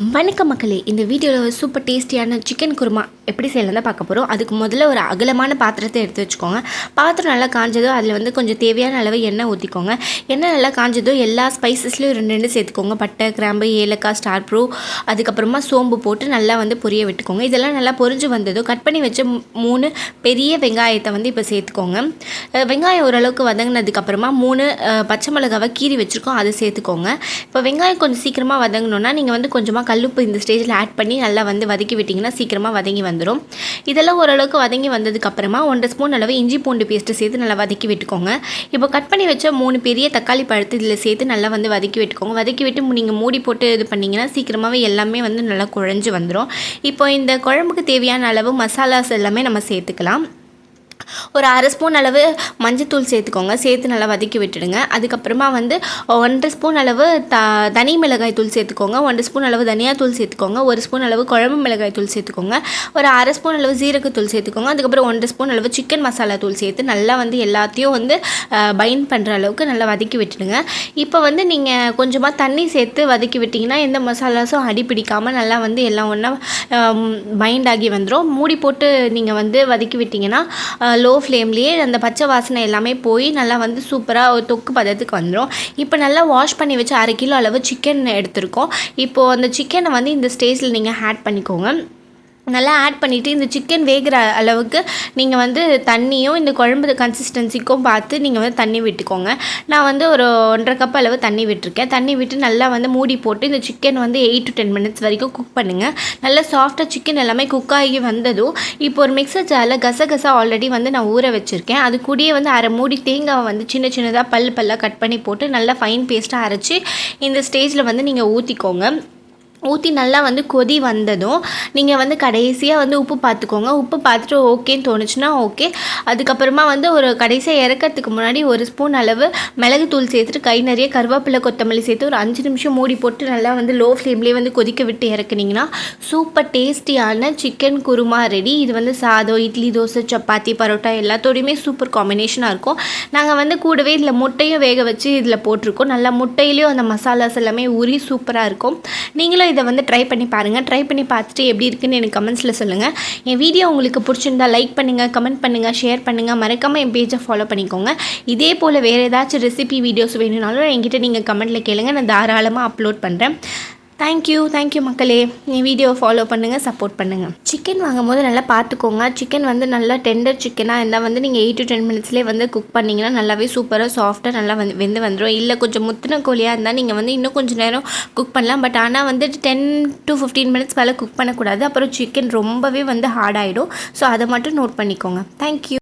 வணக்கம் மக்களே. இந்த வீடியோவில் சூப்பர் டேஸ்டியான சிக்கன் குருமா எப்படி செய்யலாம் பார்க்க போகிறோம் அதுக்கு முதல்ல ஒரு அகலமான பாத்திரத்தை எடுத்து வச்சுக்கோங்க. பாத்திரம் நல்லா காஞ்சதோ அதில் வந்து கொஞ்சம் தேவையான அளவு எண்ணெய் ஊற்றிக்கோங்க எண்ணெய் நல்லா காஞ்சதோ எல்லா ஸ்பைசஸ்லையும் ரெண்டு ரெண்டு சேர்த்துக்கோங்க. பட்டை கிராம்பு ஏலக்காய் ஸ்டார் ப்ரூ அதுக்கப்புறமா சோம்பு போட்டு நல்லா வந்து பொரிய விட்டுக்கோங்க. இதெல்லாம் நல்லா பொரிஞ்சு வந்ததோ கட் பண்ணி வச்ச மூணு பெரிய வெங்காயத்தை வந்து இப்போ சேர்த்துக்கோங்க. வெங்காயம் ஓரளவுக்கு வதங்கினதுக்கப்புறமா மூணு பச்சை மிளகாவை கீறி வச்சுருக்கோம். அதை சேர்த்துக்கோங்க. இப்போ வெங்காயம் கொஞ்சம் சீக்கிரமாக வதங்கினோன்னா நீங்கள் வந்து கொஞ்சமாக கல்லுப்பு இந்த ஸ்டேஜில் ஆட் பண்ணி நல்லா வந்து வதக்கி விட்டிங்கன்னா சீக்கிரமாக வதங்கி வந்துடும் இதெல்லாம் ஓரளவுக்கு வதங்கி வந்ததுக்கப்புறமா ஒன்றரை ஸ்பூன் அளவு இஞ்சி பூண்டு பேஸ்ட்டு சேர்த்து நல்லா வதக்கி விட்டுக்கோங்க. இப்போ கட் பண்ணி வச்ச மூணு பெரிய தக்காளி பழத்து இதில் சேர்த்து நல்லா வந்து வதக்கி விட்டுக்கோங்க. வதக்கி விட்டு நீங்கள் மூடி போட்டு இது பண்ணிங்கன்னா சீக்கிரமாகவே எல்லாமே வந்து நல்லா குழஞ்சி வந்துடும் இப்போ இந்த குழம்புக்கு தேவையான அளவு மசாலாஸ் எல்லாமே நம்ம சேர்த்துக்கலாம். ஒரு அரை ஸ்பூன் அளவு மஞ்சத்தூள் சேர்த்துக்கோங்க. சேர்த்து நல்லா வதக்கி விட்டுடுங்க. அதுக்கப்புறமா வந்து ஒன்றரை ஸ்பூன் அளவு த தனி மிளகாய் தூள் சேர்த்துக்கோங்க. ஒன்றரை ஸ்பூன் அளவு தனியாத்தூள் சேர்த்துக்கோங்க. ஒரு ஸ்பூன் அளவு குழம்பு மிளகாய் தூள் சேர்த்துக்கோங்க. ஒரு அரை ஸ்பூன் அளவு ஜீரகத்தூள் சேர்த்துக்கோங்க. அதுக்கப்புறம் ஒன்றரை ஸ்பூன் அளவு சிக்கன் மசாலா தூள் சேர்த்து நல்லா வந்து எல்லாத்தையும் வந்து பைண்ட் பண்ணுற அளவுக்கு நல்லா வதக்கி விட்டுடுங்க. இப்போ வந்து நீங்கள் கொஞ்சமாக தண்ணி சேர்த்து வதக்கி விட்டிங்கன்னா எந்த மசாலாஸும் அடி பிடிக்காமல் நல்லா வந்து எல்லாம் ஒன்றா பைண்ட் ஆகி வந்துடும் மூடி போட்டு நீங்கள் வந்து வதக்கி விட்டிங்கன்னா லோ ஃப்ளேம்லேயே அந்த பச்சை வாசனை எல்லாமே போய் நல்லா வந்து சூப்பராக ஒரு தொக்கு பதத்துக்கு வந்துடும் இப்போ நல்லா வாஷ் பண்ணி வச்சு அரை கிலோ அளவு சிக்கன் எடுத்திருக்கோம். இப்போது அந்த சிக்கனை வந்து இந்த ஸ்டேஜில் நீங்கள் ஆட் பண்ணிக்கோங்க. நல்லா ஆட் பண்ணிவிட்டு இந்த சிக்கன் வேகிற அளவுக்கு நீங்கள் வந்து தண்ணியும் இந்த குழம்பு கன்சிஸ்டன்சிக்கும் பார்த்து நீங்கள் வந்து தண்ணி விட்டுக்கோங்க. நான் வந்து ஒரு ஒன்றரை கப் அளவு தண்ணி விட்டுருக்கேன். தண்ணி விட்டு நல்லா வந்து மூடி போட்டு இந்த சிக்கன் வந்து எயிட் டு டென் மினிட்ஸ் வரைக்கும் குக் பண்ணுங்கள் நல்லா சாஃப்டாக சிக்கன் எல்லாமே குக் ஆகி வந்ததும் இப்போ ஒரு மிக்சர் ஜாரில் கசகசா ஆல்ரெடி வந்து நான் ஊற வச்சுருக்கேன். அது கூடயே வந்து அரை மூடி தேங்காவை வந்து சின்ன சின்னதாக பல் பல்லாக கட் பண்ணி போட்டு நல்லா ஃபைன் பேஸ்ட்டாக அரைச்சி இந்த ஸ்டேஜில் வந்து நீங்கள் ஊற்றிக்கோங்க ஊற்றி நல்லா வந்து கொதி வந்ததும் நீங்கள் வந்து கடைசியாக வந்து உப்பு பார்த்துக்கோங்க உப்பு பார்த்துட்டு ஓகேன்னு தோணுச்சுன்னா ஓகே. அதுக்கப்புறமா வந்து ஒரு கடைசியாக இறக்கறதுக்கு முன்னாடி ஒரு ஸ்பூன் அளவு மிளகுத்தூள் சேர்த்துட்டு கை நிறைய கருவேப்பிலை கொத்தமல்லி சேர்த்து ஒரு அஞ்சு நிமிஷம் மூடி போட்டு நல்லா வந்து லோ ஃப்ளேம்லேயே வந்து கொதிக்க விட்டு இறக்குனீங்கன்னா சூப்பர் டேஸ்டியான சிக்கன் குருமா ரெடி இது வந்து சாதம் இட்லி தோசை சப்பாத்தி பரோட்டா எல்லாத்தோடையுமே சூப்பர் காம்பினேஷனாக இருக்கும். நாங்கள் வந்து கூடவே இதில் முட்டையும் வேக வச்சு இதில் போட்டிருக்கோம். நல்லா முட்டையிலையும் அந்த மசாலாஸ் எல்லாமே ஊறி சூப்பராக இருக்கும். நீங்களும் இதை வந்து ட்ரை பண்ணி பாருங்கள் ட்ரை பண்ணி பார்த்துட்டு எப்படி இருக்குன்னு எனக்கு கமெண்ட்ஸில் சொல்லுங்கள் என் வீடியோ உங்களுக்கு பிடிச்சிருந்தா லைக் பண்ணுங்கள் கமெண்ட் பண்ணுங்கள் ஷேர் பண்ணுங்கள் மறக்காமல் என் பேஜை ஃபாலோ பண்ணிக்கோங்க. இதே போல் வேறு ஏதாச்சும் ரெசிபி வீடியோஸ் வேணும்னாலும் என்கிட்ட நீங்கள் கமெண்ட்டில் கேளுங்கள் நான் தாராளமாக அப்லோட் பண்ணுறேன் தேங்க்யூ தேங்க்யூ மக்களே. நீ வீடியோ ஃபாலோ பண்ணுங்கள் சப்போர்ட் பண்ணுங்கள் சிக்கன் வாங்கும்போது நல்லா பார்த்துக்கோங்க. சிக்கன் வந்து நல்லா டெண்டர் சிக்கனாக இருந்தால் வந்து நீங்கள் எயிட் டு டென் மினிட்ஸ்லேயே வந்து குக் பண்ணிங்கன்னா நல்லாவே சூப்பராக சாஃப்டாக நல்லா வந்து வெந்து வந்துடும் இல்லை கொஞ்சம் முத்தின கோழியாக இருந்தால் நீங்கள் வந்து இன்னும் கொஞ்சம் நேரம் குக் பண்ணலாம். பட் ஆனால் வந்து டென் டு ஃபிஃப்டீன் மினிட்ஸ் மேலே குக் பண்ணக்கூடாது. அப்புறம் சிக்கன் ரொம்பவே வந்து ஹார்ட் ஆகிடும் ஸோ அதை மட்டும் நோட் பண்ணிக்கோங்க. தேங்க்யூ